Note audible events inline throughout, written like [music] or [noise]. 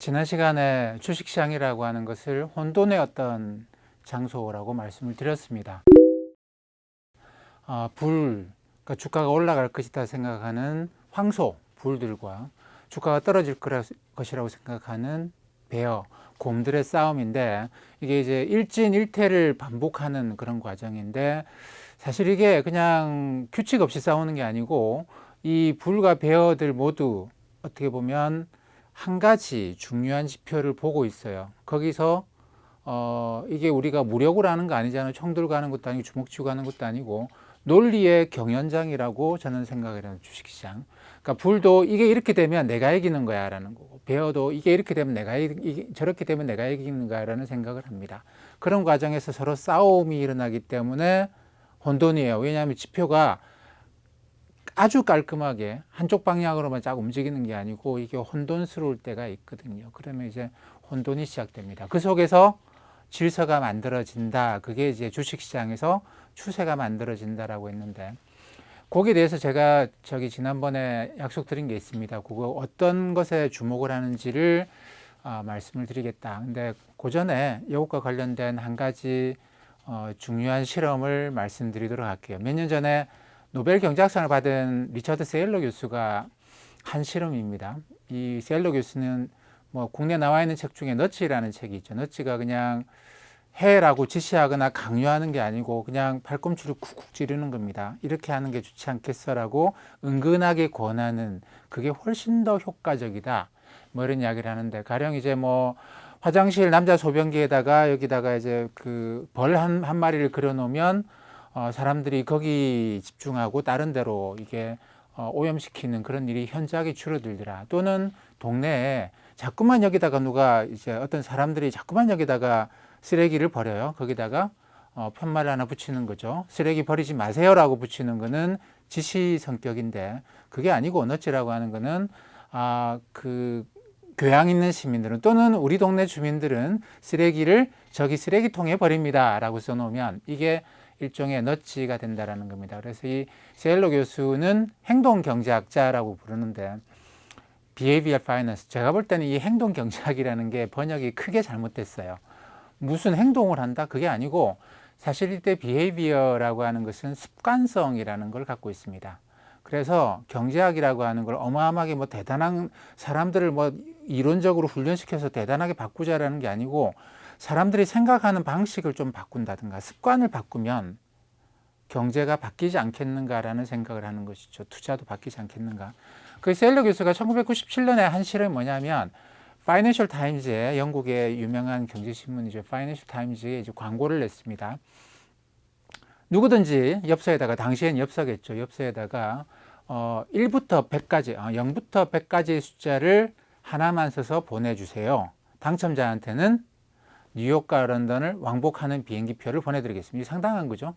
지난 시간에 주식시장이라고 하는 것을 혼돈의 어떤 장소라고 말씀을 드렸습니다. 아, 불, 그러니까 주가가 올라갈 것이다 생각하는 황소, 불들과 주가가 떨어질 것이라고 생각하는 베어, 곰들의 싸움인데 이게 이제 일진일퇴를 반복하는 그런 과정인데 사실 이게 그냥 규칙 없이 싸우는 게 아니고 이 불과 베어들 모두 어떻게 보면 한 가지 중요한 지표를 보고 있어요. 거기서 어 이게 우리가 무력으로 하는 거 아니잖아요. 총 들고 하는 것도 아니고 주먹 쥐고 하는 것도 아니고 논리의 경연장이라고 저는 생각을 해요. 주식시장. 그러니까 불도 이게 이렇게 되면 내가 이기는 거야 라는 거고 베어도 이게 이렇게 되면 내가 이, 이- 저렇게 되면 내가 이기는 거야 라는 생각을 합니다. 그런 과정에서 서로 싸움이 일어나기 때문에 혼돈이에요. 왜냐하면 지표가 아주 깔끔하게 한쪽 방향으로만 쫙 움직이는 게 아니고 이게 혼돈스러울 때가 있거든요. 그러면 이제 혼돈이 시작됩니다. 그 속에서 질서가 만들어진다. 그게 이제 주식시장에서 추세가 만들어진다라고 했는데 거기에 대해서 제가 저기 지난번에 약속드린 게 있습니다. 그거 어떤 것에 주목을 하는지를 아, 말씀을 드리겠다. 근데 그 전에 이것과 관련된 한 가지 어, 중요한 실험을 말씀드리도록 할게요. 몇 년 전에 노벨 경제학상을 받은 리처드 세일러 교수가 한 실험입니다. 이 세일러 교수는 뭐 국내 나와 있는 책 중에 너치라는 책이 있죠. 너치가 그냥 해라고 지시하거나 강요하는 게 아니고 그냥 발꿈치를 쿡쿡 찌르는 겁니다. 이렇게 하는 게 좋지 않겠어라고 은근하게 권하는 그게 훨씬 더 효과적이다. 뭐 이런 이야기를 하는데 가령 이제 뭐 화장실 남자 소변기에다가 여기다가 이제 그 벌 한 한 마리를 그려 놓으면 어, 사람들이 거기 집중하고 다른 데로 이게 어, 오염시키는 그런 일이 현저하게 줄어들더라. 또는 동네에 자꾸만 여기다가 누가 이제 어떤 사람들이 자꾸만 여기다가 쓰레기를 버려요. 거기다가 어, 편말 하나 붙이는 거죠. 쓰레기 버리지 마세요라고 붙이는 거는 지시 성격인데 그게 아니고 어너치라고 하는 거는 아, 그 교양 있는 시민들은 또는 우리 동네 주민들은 쓰레기를 저기 쓰레기통에 버립니다라고 써놓으면 이게 일종의 너치가 된다라는 겁니다. 그래서 이 세일러 교수는 행동 경제학자라고 부르는데 behavioral finance 제가 볼 때는 이 행동 경제학이라는 게 번역이 크게 잘못됐어요. 무슨 행동을 한다 그게 아니고 사실 이때 behavior라고 하는 것은 습관성이라는 걸 갖고 있습니다. 그래서 경제학이라고 하는 걸 어마어마하게 뭐 대단한 사람들을 뭐 이론적으로 훈련시켜서 대단하게 바꾸자라는 게 아니고 사람들이 생각하는 방식을 좀 바꾼다든가 습관을 바꾸면 경제가 바뀌지 않겠는가라는 생각을 하는 것이죠. 투자도 바뀌지 않겠는가. 그 셀러 교수가 1997년에 한 실험이 뭐냐면 파이낸셜 타임즈에 영국의 유명한 경제 신문이죠. 파이낸셜 타임즈에 이제 광고를 냈습니다. 누구든지 엽서에다가 당시엔 엽서겠죠. 엽서에다가 어 1부터 100까지, 어 0부터 100까지의 숫자를 하나만 써서 보내주세요. 당첨자한테는 뉴욕과 런던을 왕복하는 비행기 표를 보내드리겠습니다. 이게 상당한 거죠.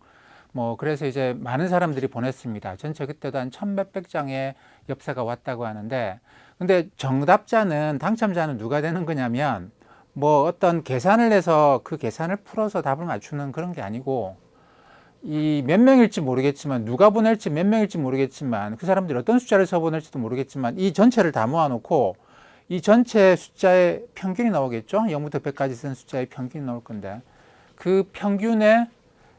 뭐 그래서 이제 많은 사람들이 보냈습니다. 전체 그때도 한 천몇백 장의 엽서가 왔다고 하는데 근데 정답자는 당첨자는 누가 되는 거냐면 뭐 어떤 계산을 해서 그 계산을 풀어서 답을 맞추는 그런 게 아니고 이 몇 명일지 모르겠지만 누가 보낼지 몇 명일지 모르겠지만 그 사람들이 어떤 숫자를 써 보낼지도 모르겠지만 이 전체를 다 모아놓고 이 전체 숫자의 평균이 나오겠죠. 0부터 100까지 쓴 숫자의 평균이 나올 건데 그 평균의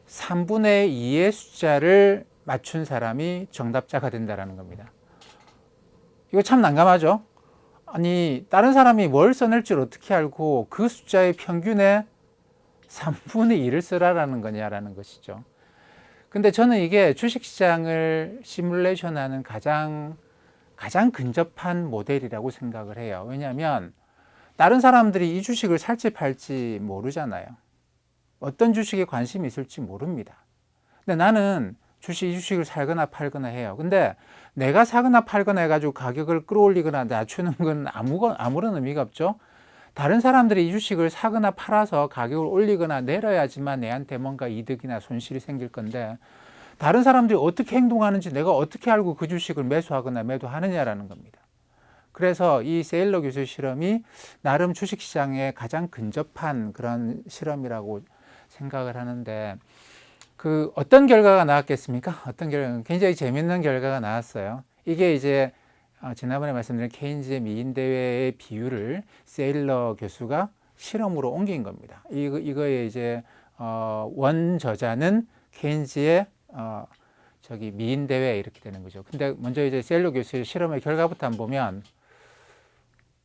3분의 2의 숫자를 맞춘 사람이 정답자가 된다라는 겁니다. 이거 참 난감하죠? 아니, 다른 사람이 뭘 써낼 줄 어떻게 알고 그 숫자의 평균의 3분의 2를 쓰라라는 거냐라는 것이죠. 근데 저는 이게 주식시장을 시뮬레이션 하는 가장, 가장 근접한 모델이라고 생각을 해요. 왜냐하면 다른 사람들이 이 주식을 살지 팔지 모르잖아요. 어떤 주식에 관심이 있을지 모릅니다. 근데 나는 주식, 이 주식을 살거나 팔거나 해요. 근데 내가 사거나 팔거나 해가지고 가격을 끌어올리거나 낮추는 건 아무, 아무런 의미가 없죠. 다른 사람들이 이 주식을 사거나 팔아서 가격을 올리거나 내려야지만 내한테 뭔가 이득이나 손실이 생길 건데 다른 사람들이 어떻게 행동하는지 내가 어떻게 알고 그 주식을 매수하거나 매도하느냐라는 겁니다. 그래서 이 세일러 교수 실험이 나름 주식 시장에 가장 근접한 그런 실험이라고 생각을 하는데 그 어떤 결과가 나왔겠습니까? 어떤 결과 굉장히 재밌는 결과가 나왔어요. 이게 이제 아, 지난번에 말씀드린 케인즈의 미인 대회의 비율을 세일러 교수가 실험으로 옮긴 겁니다. 이거 이거에 이제 어, 원 저자는 케인즈의 어, 저기 미인 대회 이렇게 되는 거죠. 근데 먼저 이제 세일러 교수의 실험의 결과부터 한번 보면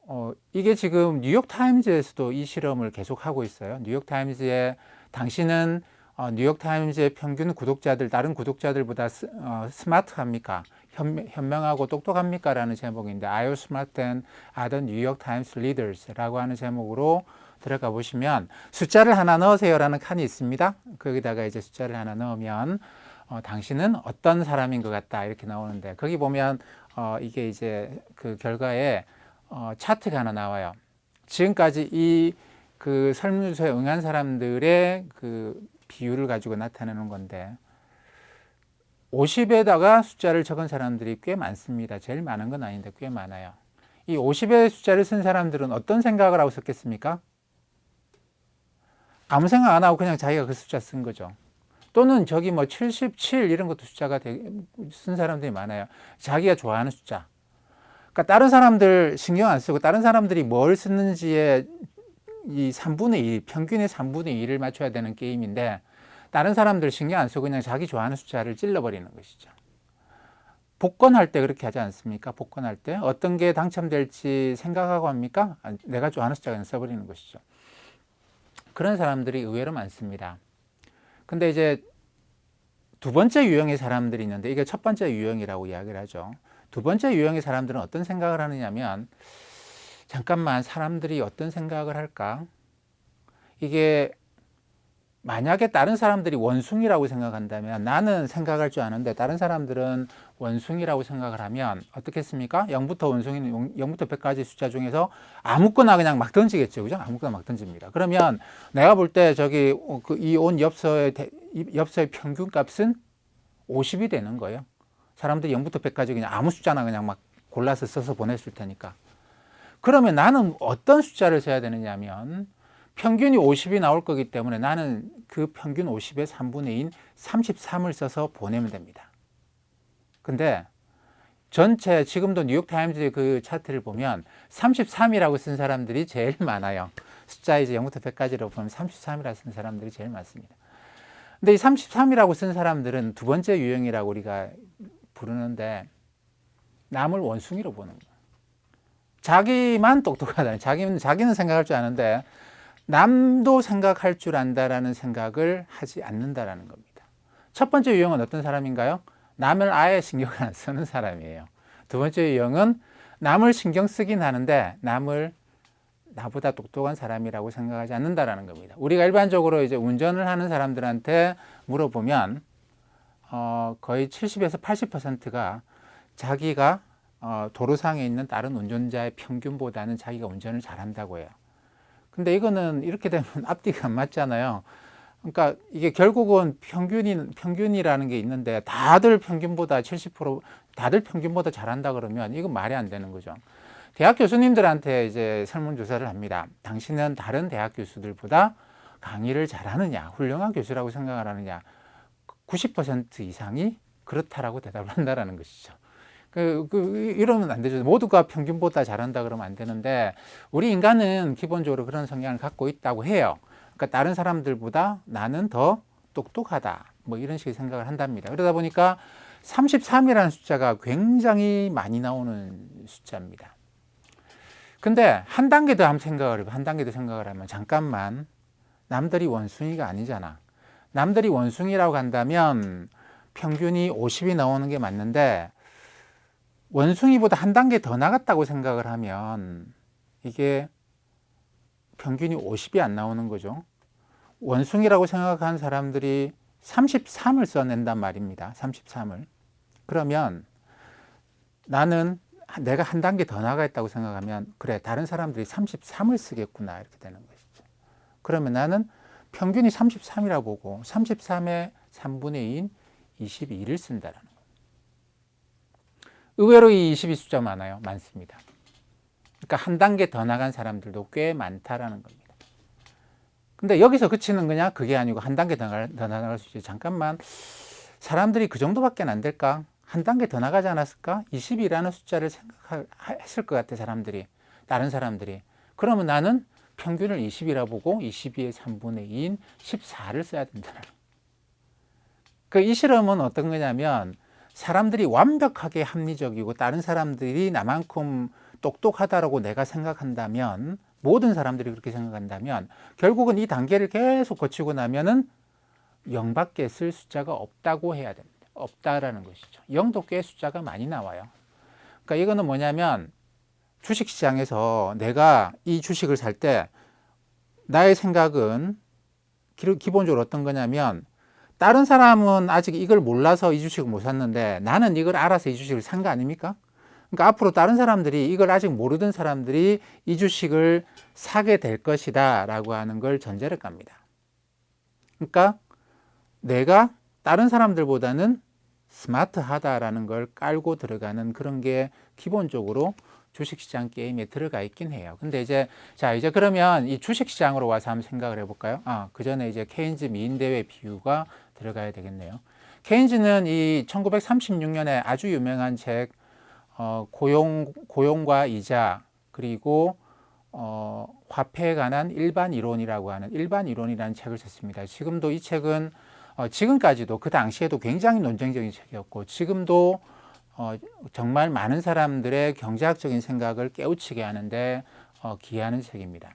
어, 이게 지금 뉴욕 타임즈에서도 이 실험을 계속 하고 있어요. 뉴욕 타임즈에 당신은 어, 뉴욕 타임즈의 평균 구독자들 다른 구독자들보다 스, 어, 스마트합니까? 현, 현명 하고 똑똑합니까? 라는 제목인데 Are you smart than other New York Times readers? 라고 하는 제목으로 들어가 보시면 숫자를 하나 넣으세요라는 칸이 있습니다. 거기다가 이제 숫자를 하나 넣으면 어, 당신은 어떤 사람인 것 같다 이렇게 나오는데 거기 보면 어, 이게 이제 그 결과에 어, 차트가 하나 나와요. 지금까지 이 그 설문조사에 응한 사람들의 그 비율을 가지고 나타내는 건데 50에다가 숫자를 적은 사람들이 꽤 많습니다. 제일 많은 건 아닌데 꽤 많아요. 이 50의 숫자를 쓴 사람들은 어떤 생각을 하고 썼겠습니까? 아무 생각 안 하고 그냥 자기가 그 숫자 쓴 거죠. 또는 저기 뭐 77 이런 것도 숫자가 되게 쓴 사람들이 많아요. 자기가 좋아하는 숫자. 그러니까 다른 사람들 신경 안 쓰고 다른 사람들이 뭘 쓰는지에 이 3분의 1, 평균의 3분의 1을 맞춰야 되는 게임인데 다른 사람들 신경 안 쓰고 그냥 자기 좋아하는 숫자를 찔러버리는 것이죠. 복권할 때 그렇게 하지 않습니까? 복권할 때 어떤 게 당첨될지 생각하고 합니까? 아, 내가 좋아하는 숫자 그냥 써버리는 것이죠. 그런 사람들이 의외로 많습니다. 근데 이제 두 번째 유형의 사람들이 있는데 이게 첫 번째 유형이라고 이야기를 하죠. 두 번째 유형의 사람들은 어떤 생각을 하느냐면 잠깐만 사람들이 어떤 생각을 할까? 이게 만약에 다른 사람들이 원숭이라고 생각한다면 나는 생각할 줄 아는데 다른 사람들은 원숭이라고 생각을 하면 어떻겠습니까? 0부터 원숭이는 0 부터 100까지 숫자 중에서 아무거나 그냥 막 던지겠죠. 그죠? 아무거나 막 던집니다. 그러면 내가 볼 때 저기 그 이온 엽서의 엽서의 평균 값은 50이 되는 거예요. 사람들이 0부터 100까지 그냥 아무 숫자나 그냥 막 골라서 써서 보냈을 테니까. 그러면 나는 어떤 숫자를 써야 되느냐 하면 평균이 50이 나올 거기 때문에 나는 그 평균 50의 3분의 2인 33을 써서 보내면 됩니다. 근데 전체 지금도 뉴욕타임즈의 그 차트를 보면 33이라고 쓴 사람들이 제일 [laughs] 많아요. 숫자 이제 0부터 100까지로 보면 33이라고 쓴 사람들이 제일 많습니다. 근데 이 33이라고 쓴 사람들은 두 번째 유형이라고 우리가 부르는데 남을 원숭이로 보는 거예요. 자기만 똑똑하다. 자기는 자기는 생각할 줄 아는데 남도 생각할 줄 안다라는 생각을 하지 않는다라는 겁니다. 첫 번째 유형은 어떤 사람인가요? 남을 아예 신경을 안 쓰는 사람이에요. 두 번째 유형은 남을 신경 쓰긴 하는데 남을 나보다 똑똑한 사람이라고 생각하지 않는다라는 겁니다. 우리가 일반적으로 이제 운전을 하는 사람들한테 물어보면 어, 거의 70에서 80%가 자기가 어, 도로상에 있는 다른 운전자의 평균보다는 자기가 운전을 잘한다고 해요. 근데 이거는 이렇게 되면 [laughs] 앞뒤가 안 맞잖아요. 그러니까 이게 결국은 평균이 평균이라는 게 있는데 다들 평균보다 70% 다들 평균보다 잘한다 그러면 이건 말이 안 되는 거죠. 대학 교수님들한테 이제 설문 조사를 합니다. 당신은 다른 대학 교수들보다 강의를 잘하느냐, 훌륭한 교수라고 생각을 하느냐, 90% 이상이 그렇다라고 대답을 한다라는 것이죠. 그, 그, 이러면 안 되죠. 모두가 평균보다 잘한다 그러면 안 되는데, 우리 인간은 기본적으로 그런 성향을 갖고 있다고 해요. 그러니까 다른 사람들보다 나는 더 똑똑하다. 뭐 이런 식의 생각을 한답니다. 그러다 보니까 33이라는 숫자가 굉장히 많이 나오는 숫자입니다. 근데 한 단계 더 한번 생각을. 한 단계 더 생각을 하면 잠깐만 남들이 원숭이가 아니잖아. 남들이 원숭이라고 한다면 평균이 50이 나오는 게 맞는데 원숭이보다 한 단계 더 나갔다고 생각을 하면 이게 평균이 50이 안 나오는 거죠. 원숭이라고 생각한 사람들이 33을 써낸단 말입니다. 33을. 그러면 나는 내가 한 단계 더 나가겠다고 생각하면 그래 다른 사람들이 33을 쓰겠구나 이렇게 되는 것이죠. 그러면 나는 평균이 33이라고 보고 33의 3분의 2인 22를 쓴다라는 거예요. 의외로 이 22 숫자 많아요. 많습니다. 그러니까 한 단계 더 나간 사람들도 꽤 많다라는 겁니다. 근데 여기서 그치는 거냐? 그게 아니고 한 단계 더, 나갈, 더 나갈 수 있지. 잠깐만 사람들이 그 정도밖에 안 될까? 한 단계 더 나가지 않았을까? 20이라는 숫자를 생각했을 것 같아 사람들이 다른 사람들이 그러면 나는 평균을 20이라 보고 22의 3분의 2인 14를 써야 된다는 그 이 실험은 어떤 거냐면 사람들이 완벽하게 합리적이고 다른 사람들이 나만큼 똑똑하다라고 내가 생각한다면 모든 사람들이 그렇게 생각한다면 결국은 이 단계를 계속 거치고 나면은 0밖에 쓸 숫자가 없다고 해야 됩니다. 없다라는 것이죠. 0도 꽤 숫자가 많이 나와요. 그러니까 이거는 뭐냐면 주식 시장에서 내가 이 주식을 살 때 나의 생각은 기- 기본적으로 어떤 거냐면 다른 사람은 아직 이걸 몰라서 이 주식을 못 샀는데 나는 이걸 알아서 이 주식을 산 거 아닙니까? 그러니까 앞으로 다른 사람들이 이걸 아직 모르던 사람들이 이 주식을 사게 될 것이다 라고 하는 걸 전제를 깝니다. 그러니까 내가 다른 사람들보다는 스마트하다라는 걸 깔고 들어가는 그런 게 기본적으로 주식시장 게임에 들어가 있긴 해요. 근데 이제 자 이제 그러면 이 주식시장으로 와서 한번 생각을 해볼까요? 아 그 전에 이제 케인즈 미인대회 비유가 들어가야 되겠네요. 케인즈는 이 1936년에 아주 유명한 책 어, 고용 고용과 이자 그리고 어, 화폐에 관한 일반 이론이라고 하는 일반 이론이라는 책을 썼습니다. 지금도 이 책은 어, 지금까지도 그 당시에도 굉장히 논쟁적인 책이었고 지금도 어, 정말 많은 사람들의 경제학적인 생각을 깨우치게 하는데 어, 기여하는 책입니다.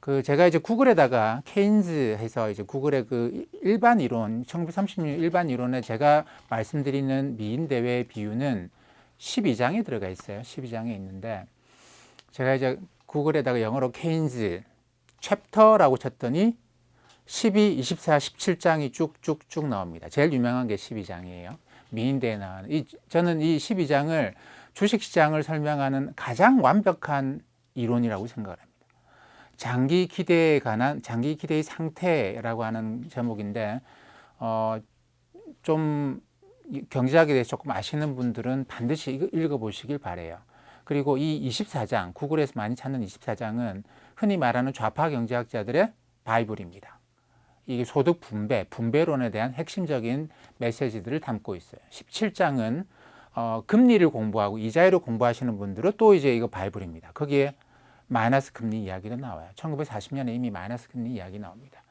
그 제가 이제 구글에다가 케인즈 해서 이제 구글의 그 일반 이론 1936년 일반 이론에 제가 말씀드리는 미인 대회 비유는 12장에 들어가 있어요. 12장에 있는데 제가 이제 구글에다가 영어로 케인즈 챕터라고 쳤더니 12, 24, 17장이 쭉쭉쭉 나옵니다. 제일 유명한 게 12장이에요. 미인대에 나오는 이 저는 이 12장을 주식시장을 설명하는 가장 완벽한 이론이라고 생각을 합니다. 장기 기대에 관한 장기 기대의 상태라고 하는 제목인데 어, 좀 경제학에 대해서 조금 아시는 분들은 반드시 읽어보시길 바래요. 그리고 이 24장 구글에서 많이 찾는 24장은 흔히 말하는 좌파 경제학자들의 바이블입니다. 이게 소득 분배, 분배론에 대한 핵심적인 메시지들을 담고 있어요. 17장은 어, 금리를 공부하고 이자율을 공부하시는 분들은 또 이제 이거 바이블입니다. 거기에 마이너스 금리 이야기도 나와요. 1940년에 이미 마이너스 금리 이야기 나옵니다.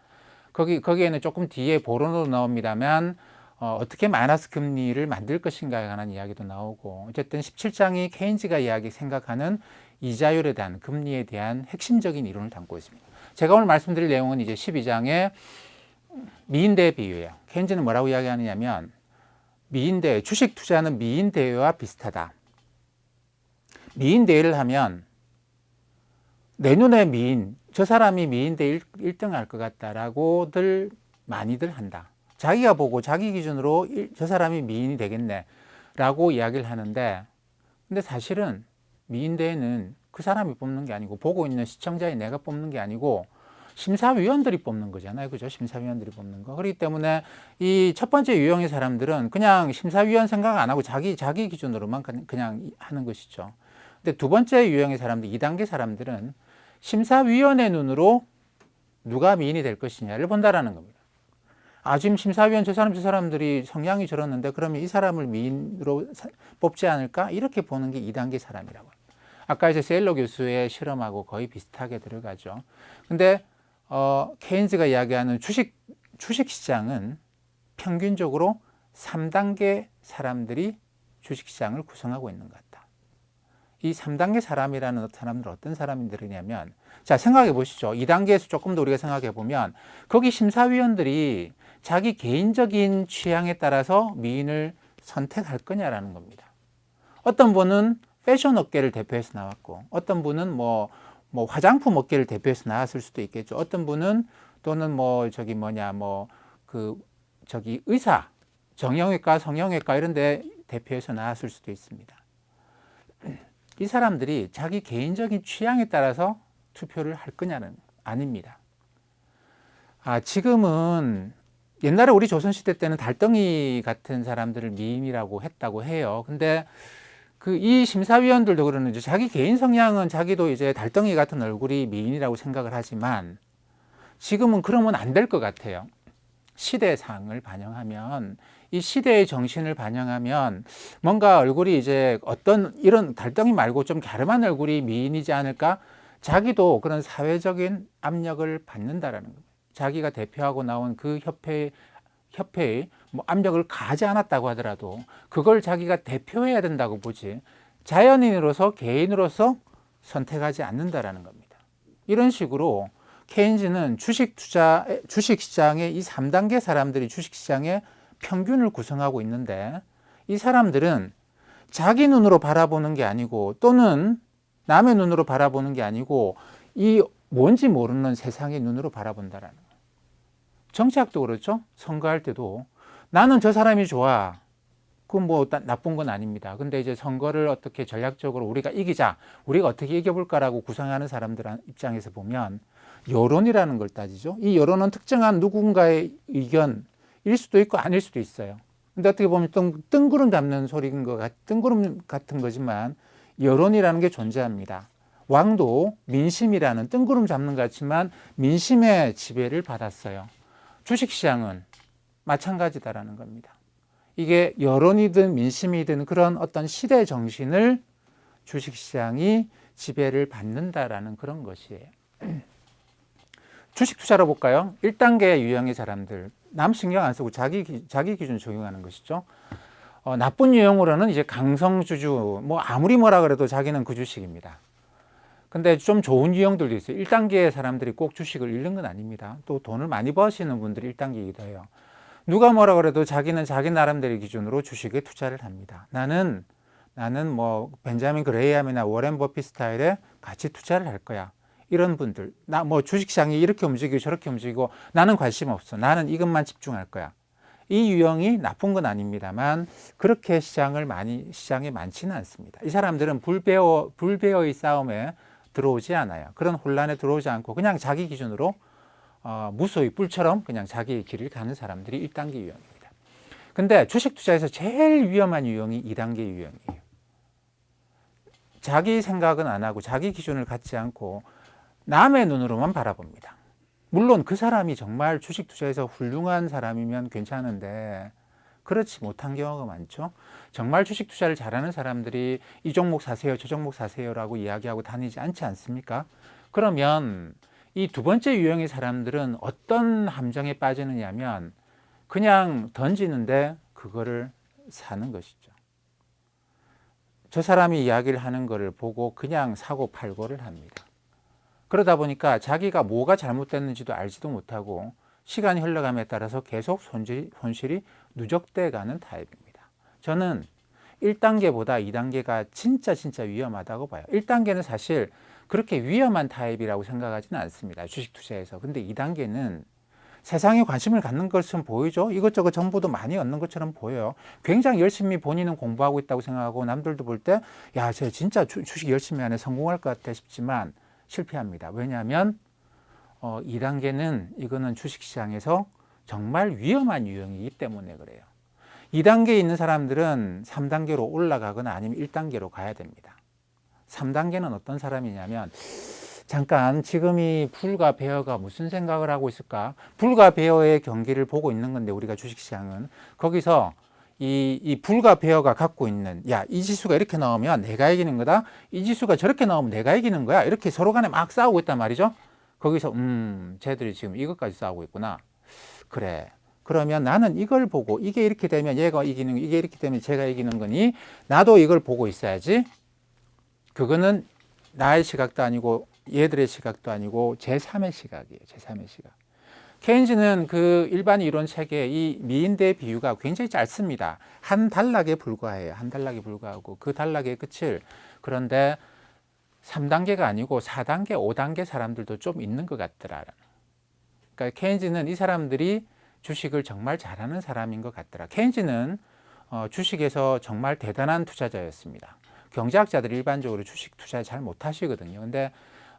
거기 거기에는 조금 뒤에 보론으로 나옵니다만 어, 어떻게 마이너스 금리를 만들 것인가에 관한 이야기도 나오고 어쨌든 17장이 케인즈가 이야기 생각하는 이자율에 대한 금리에 대한 핵심적인 이론을 담고 있습니다. 제가 오늘 말씀드릴 내용은 이제 12장의 미인대 비유예요. 케인즈는 뭐라고 이야기하느냐면 미인대 주식 투자는 미인대회와 비슷하다. 미인대회를 하면 내 눈에 미인 저 사람이 미인대 1 등 할 것 같다라고들 많이들 한다. 자기가 보고 자기 기준으로 일- 저 사람이 미인이 되겠네 라고 이야기를 하는데 근데 사실은 미인대회는 그 사람이 뽑는 게 아니고 보고 있는 시청자의 내가 뽑는 게 아니고 심사위원들이 뽑는 거잖아요. 그죠? 심사위원들이 뽑는 거. 그렇기 때문에 이 첫 번째 유형의 사람들은 그냥 심사위원 생각 안 하고 자기, 자기 기준으로만 그냥- 그냥 하는 것이죠. 근데 두 번째 유형의 사람들, 2단계 사람들은 심사위원의 눈으로 누가 미인이 될 것이냐를 본다라는 겁니다. 아, 지금 심사위원 저 사람 저 사람들이 성향이 저렇는데 그러면 이 사람을 미인으로 사- 뽑지 않을까? 이렇게 보는 게 2단계 사람이라고. 아까 이제 세일러 교수의 실험하고 거의 비슷하게 들어가죠. 근데 어, 케인즈가 이야기하는 주식 주식 시장은 평균적으로 3단계 사람들이 주식 시장을 구성하고 있는 것 같다. 이 3단계 사람이라는 사람들은 어떤 사람들이냐면 자, 생각해 보시죠. 2단계에서 조금 더 우리가 생각해 보면 거기 심사위원들이 자기 개인적인 취향에 따라서 미인을 선택할 거냐라는 겁니다. 어떤 분은 패션 업계를 대표해서 나왔고 어떤 분은 뭐, 뭐 화장품 업계를 대표해서 나왔을 수도 있겠죠. 어떤 분은 또는 뭐 저기 뭐냐 뭐 그 저기 의사 정형외과 성형외과 이런 데 대표해서 나왔을 수도 있습니다. 이 사람들이 자기 개인적인 취향에 따라서 투표를 할 거냐는 아닙니다. 아, 지금은 옛날에 우리 조선시대 때는 달덩이 같은 사람들을 미인이라고 했다고 해요. 근데 그 이 심사위원들도 그러는지 자기 개인 성향은 자기도 이제 달덩이 같은 얼굴이 미인이라고 생각을 하지만 지금은 그러면 안 될 것 같아요. 시대상을 반영하면 이 시대의 정신을 반영하면 뭔가 얼굴이 이제 어떤 이런 달덩이 말고 좀 갸름한 얼굴이 미인이지 않을까? 자기도 그런 사회적인 압력을 받는다라는 거예요. 자기가 대표하고 나온 그 협회 협회의 뭐 압력을 가하지 않았다고 하더라도 그걸 자기가 대표해야 된다고 보지 자연인으로서 개인으로서 선택하지 않는다라는 겁니다. 이런 식으로 케인즈는 주식 투자 주식 시장의 이 3단계 사람들이 주식 시장의 평균을 구성하고 있는데 이 사람들은 자기 눈으로 바라보는 게 아니고 또는 남의 눈으로 바라보는 게 아니고 이 뭔지 모르는 세상의 눈으로 바라본다라는. 정치학도 그렇죠. 선거할 때도 나는 저 사람이 좋아. 그건 뭐 나- 나쁜 건 아닙니다. 근데 이제 선거를 어떻게 전략적으로 우리가 이기자, 우리가 어떻게 이겨볼까라고 구상하는 사람들 입장에서 보면 여론이라는 걸 따지죠. 이 여론은 특정한 누군가의 의견일 수도 있고 아닐 수도 있어요. 근데 어떻게 보면 뜬, 뜬구름 잡는 소리인 것 같, 뜬구름 같은 거지만 여론이라는 게 존재합니다. 왕도 민심이라는 뜬구름 잡는 것 같지만 민심의 지배를 받았어요. 주식시장은 마찬가지다라는 겁니다. 이게 여론이든 민심이든 그런 어떤 시대 정신을 주식시장이 지배를 받는다라는 그런 것이에요. 주식 투자로 볼까요? 1단계 유형의 사람들 남 신경 안 쓰고 자기 기- 자기 기준 적용하는 것이죠. 어, 나쁜 유형으로는 이제 강성주주 뭐 아무리 뭐라 그래도 자기는 그 주식입니다. 근데 좀 좋은 유형들도 있어요. 1단계 사람들이 꼭 주식을 잃는 건 아닙니다. 또 돈을 많이 버시는 분들이 1단계이기도 해요. 누가 뭐라 그래도 자기는 자기 나름대로 기준으로 주식에 투자를 합니다. 나는 나는 뭐 벤자민 그레이암이나 워렌 버핏 스타일의 같이 투자를 할 거야. 이런 분들 나 뭐 주식시장이 이렇게 움직이고 저렇게 움직이고 나는 관심 없어. 나는 이것만 집중할 거야. 이 유형이 나쁜 건 아닙니다만 그렇게 시장을 많이 시장에 많지는 않습니다. 이 사람들은 불배어 불배어의 싸움에 들어오지 않아요. 그런 혼란에 들어오지 않고 그냥 자기 기준으로 어, 무소의 뿔처럼 그냥 자기의 길을 가는 사람들이 1단계 유형입니다. 근데 주식 투자에서 제일 위험한 유형이 2단계 유형이에요. 자기 생각은 안 하고 자기 기준을 갖지 않고 남의 눈으로만 바라봅니다. 물론 그 사람이 정말 주식 투자에서 훌륭한 사람이면 괜찮은데 그렇지 못한 경우가 많죠. 정말 주식 투자를 잘하는 사람들이 이 종목 사세요, 저 종목 사세요라고 이야기하고 다니지 않지 않습니까? 그러면 이 두 번째 유형의 사람들은 어떤 함정에 빠지느냐면 그냥 던지는데 그거를 사는 것이죠. 저 사람이 이야기를 하는 거를 보고 그냥 사고 팔고를 합니다. 그러다 보니까 자기가 뭐가 잘못됐는지도 알지도 못하고 시간이 흘러감에 따라서 계속 손실이, 손실이 누적돼 가는 타입입니다. 저는 1단계보다 2단계가 진짜 진짜 위험하다고 봐요. 1단계는 사실 그렇게 위험한 타입이라고 생각하지는 않습니다. 주식 투자에서. 근데 2단계는 세상에 관심을 갖는 것처럼 보이죠. 이것저것 정보도 많이 얻는 것처럼 보여요. 굉장히 열심히 본인은 공부하고 있다고 생각하고 남들도 볼 때, 야, 쟤 진짜 주, 주식 열심히 하네 성공할 것 같아 싶지만 실패합니다. 왜냐하면 어, 2단계는 이거는 주식시장에서 정말 위험한 유형이기 때문에 그래요. 2단계에 있는 사람들은 3단계로 올라가거나 아니면 1단계로 가야 됩니다. 3단계는 어떤 사람이냐면 잠깐 지금 이 불과 베어가 무슨 생각을 하고 있을까? 불과 베어의 경기를 보고 있는 건데 우리가 주식시장은 거기서 이, 이 불과 베어가 갖고 있는 야 이 지수가 이렇게 나오면 내가 이기는 거다 이 지수가 저렇게 나오면 내가 이기는 거야 이렇게 서로 간에 막 싸우고 있단 말이죠 거기서 음 쟤들이 지금 이것까지 싸우고 있구나 그래 그러면 나는 이걸 보고 이게 이렇게 되면 얘가 이기는 이게 이렇게 되면 제가 이기는 거니 나도 이걸 보고 있어야지 그거는 나의 시각도 아니고 얘들의 시각도 아니고 제3의 시각이에요 제3의 시각 케인즈는 그 일반 이론 체계의 이 미인대 비유가 굉장히 짧습니다. 한 단락에 불과해요. 한 단락에 불과하고 그 단락의 끝을 그런데 3단계가 아니고 4단계, 5단계 사람들도 좀 있는 것 같더라. 그러니까 케인즈는 이 사람들이 주식을 정말 잘하는 사람인 것 같더라. 케인즈는 어, 주식에서 정말 대단한 투자자였습니다. 경제학자들이 일반적으로 주식 투자 잘 못하시거든요. 근데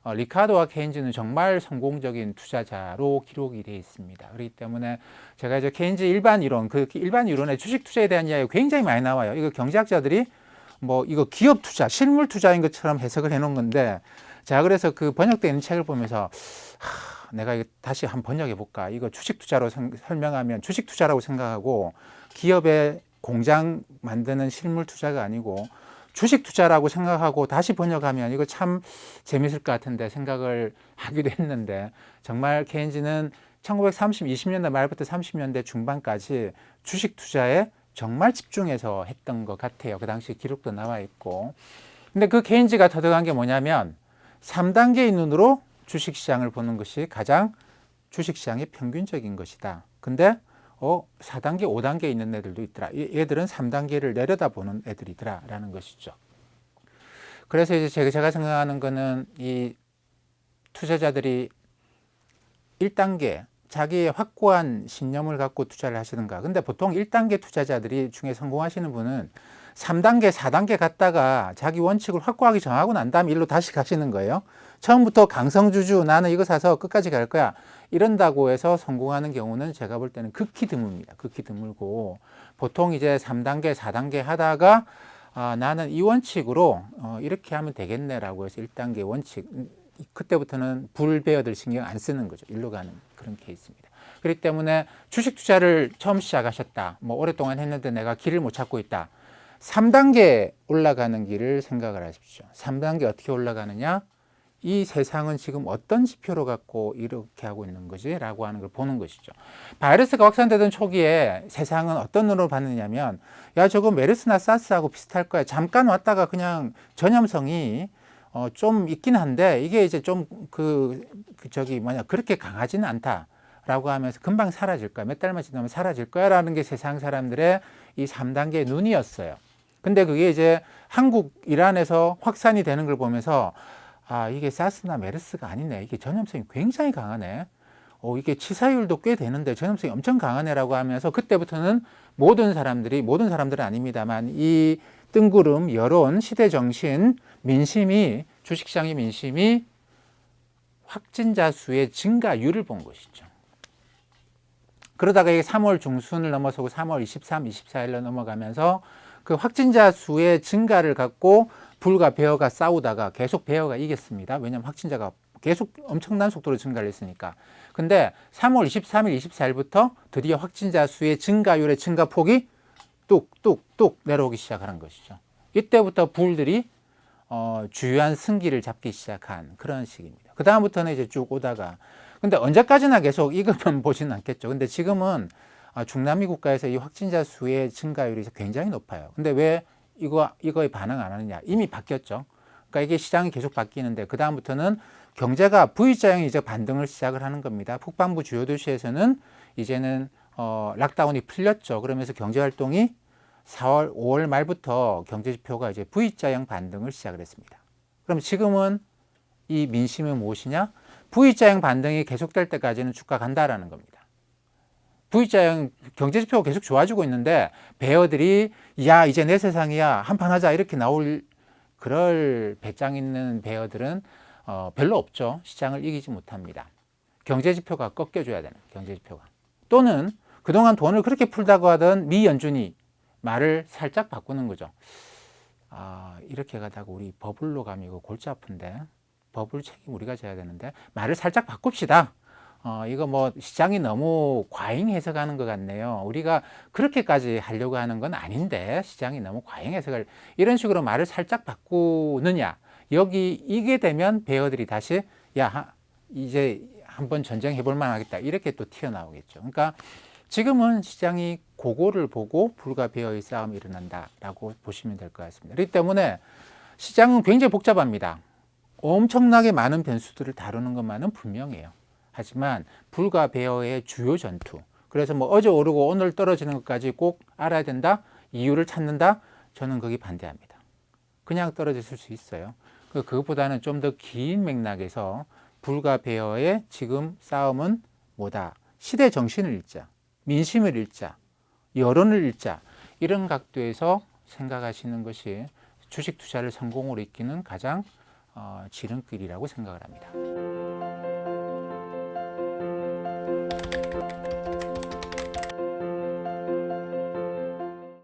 어, 리카도와 케인즈는 정말 성공적인 투자자로 기록이 되어 있습니다. 그렇기 때문에 제가 이제 케인즈 일반 이론, 그 일반 이론의 주식 투자에 대한 이야기가 굉장히 많이 나와요. 이거 경제학자들이 뭐 이거 기업 투자, 실물 투자인 것처럼 해석을 해놓은 건데, 제가 그래서 그 있는 책을 보면서 하, 내가 이거 다시 한번 번역해 볼까? 이거 주식 투자로 생- 설명하면 주식 투자라고 생각하고 기업의 공장 만드는 실물 투자가 아니고 주식 투자라고 생각하고 다시 번역하면 이거 참 재밌을 것 같은데 생각을 하기도 했는데 정말 케인즈는 1930, 20년대 말부터 30년대 중반까지 주식 투자에 정말 집중해서 했던 것 같아요. 그 당시 기록도 나와 있고. 근데 그 케인즈가 터득한 게 뭐냐면 3단계의 눈으로 주식 시장을 보는 것이 가장 주식 시장의 평균적인 것이다. 근데 어 4단계, 5단계 있는 애들도 있더라. 얘- 얘들은 3단계를 내려다보는 애들이더라라는 것이죠. 그래서 이제 제가 생각하는 거는 이 투자자들이 1단계 자기의 확고한 신념을 갖고 투자를 하시는가. 근데 보통 1단계 투자자들이 중에 성공하시는 분은 3단계, 4단계 갔다가 자기 원칙을 확고하게 정하고 난 다음에 일로 다시 가시는 거예요. 처음부터 강성주주 나는 이거 사서 끝까지 갈 거야. 이런다고 해서 성공하는 경우는 제가 볼 때는 극히 드뭅니다. 극히 드물고 보통 이제 3단계, 4단계 하다가 아, 나는 이 원칙으로 어, 이렇게 하면 되겠네라고 해서 1단계 원칙 음, 그때부터는 불배어들 신경 안 쓰는 거죠. 일로 가는 그런 케이스입니다. 그렇기 때문에 주식 투자를 처음 시작하셨다. 뭐 오랫동안 했는데 내가 길을 못 찾고 있다. 3단계 올라가는 길을 생각을 하십시오. 3단계 어떻게 올라가느냐? 이 세상은 지금 어떤 지표로 갖고 이렇게 하고 있는 거지? 라고 하는 걸 보는 것이죠. 바이러스가 확산되던 초기에 세상은 어떤 눈으로 봤느냐면, 야, 저거 메르스나 사스하고 비슷할 거야. 잠깐 왔다가 그냥 전염성이 어, 좀 있긴 한데, 이게 이제 좀 그, 그 저기 뭐냐, 그렇게 강하지는 않다. 라고 하면서 금방 사라질 거야. 몇 달만 지나면 사라질 거야. 라는 게 세상 사람들의 이 3단계의 눈이었어요. 근데 그게 이제 한국, 이란에서 확산이 되는 걸 보면서 아, 이게 사스나 메르스가 아니네. 이게 전염성이 굉장히 강하네. 어, 이게 치사율도 꽤 되는데 전염성이 엄청 강하네라고 하면서 그때부터는 모든 사람들이, 모든 사람들은 아닙니다만 이 뜬구름, 여론, 시대 정신, 민심이, 주식시장의 민심이 확진자 수의 증가율을 본 것이죠. 그러다가 이게 3월 중순을 넘어서고 3월 23, 24일로 넘어가면서 그 확진자 수의 증가를 갖고 불과 베어가 싸우다가 계속 베어가 이겼습니다. 왜냐하면 확진자가 계속 엄청난 속도로 증가를 했으니까. 근데 3월 23일, 24일부터 드디어 확진자 수의 증가율의 증가폭이 뚝뚝뚝 내려오기 시작하는 것이죠. 이때부터 불들이 어, 주요한 승기를 잡기 시작한 그런 시기입니다. 그 다음부터는 이제 쭉 오다가 근데 언제까지나 계속 이것만 [laughs] 보지는 않겠죠. 근데 지금은 아, 중남미 국가에서 이 확진자 수의 증가율이 굉장히 높아요. 근데 왜 이거 이거에 반응 안 하느냐? 이미 바뀌었죠. 그러니까 이게 시장이 계속 바뀌는데 그 다음부터는 경제가 V자형이 이제 반등을 시작을 하는 겁니다. 북반부 주요 도시에서는 이제는 어, 락다운이 풀렸죠. 그러면서 경제 활동이 4월, 5월 말부터 경제 지표가 이제 V자형 반등을 시작을 했습니다. 그럼 지금은 이 민심은 무엇이냐? V자형 반등이 계속될 때까지는 주가 간다라는 겁니다. V자형 경제 지표가 계속 좋아지고 있는데 배어들이 야 이제 내 세상이야 한판 하자 이렇게 나올 그럴 배짱 있는 배어들은 어, 별로 없죠. 시장을 이기지 못합니다. 경제 지표가 꺾여줘야 되는 경제 지표가 또는 그동안 돈을 그렇게 풀다고 하던 미 연준이 말을 살짝 바꾸는 거죠. 아 이렇게 가다가 우리 버블로 이거 골치 아픈데 버블 책임 우리가 져야 되는데 말을 살짝 바꿉시다. 어, 이거 뭐 시장이 너무 과잉 해석하는 것 같네요. 우리가 그렇게까지 하려고 하는 건 아닌데 시장이 너무 과잉 해석을 이런 식으로 말을 살짝 바꾸느냐. 여기 이게 되면 배어들이 다시 야 하- 이제 한번 전쟁해 볼 만하겠다 이렇게 또 튀어나오겠죠. 그러니까 지금은 시장이 고거를 보고 불과 배어의 싸움이 일어난다라고 보시면 될 것 같습니다. 그렇기 때문에 시장은 굉장히 복잡합니다. 엄청나게 많은 변수들을 다루는 것만은 분명해요. 하지만 불과 배어의 주요 전투. 그래서 뭐 어제 오르고 오늘 떨어지는 것까지 꼭 알아야 된다. 이유를 찾는다. 저는 거기 반대합니다. 그냥 떨어졌을 수 있어요. 그- 그것보다는 좀 더 긴 맥락에서 불과 배어의 지금 싸움은 뭐다. 시대 정신을 읽자. 민심을 읽자. 여론을 읽자. 이런 각도에서 생각하시는 것이 주식 투자를 성공으로 이끄는 가장 어, 지름길이라고 생각을 합니다.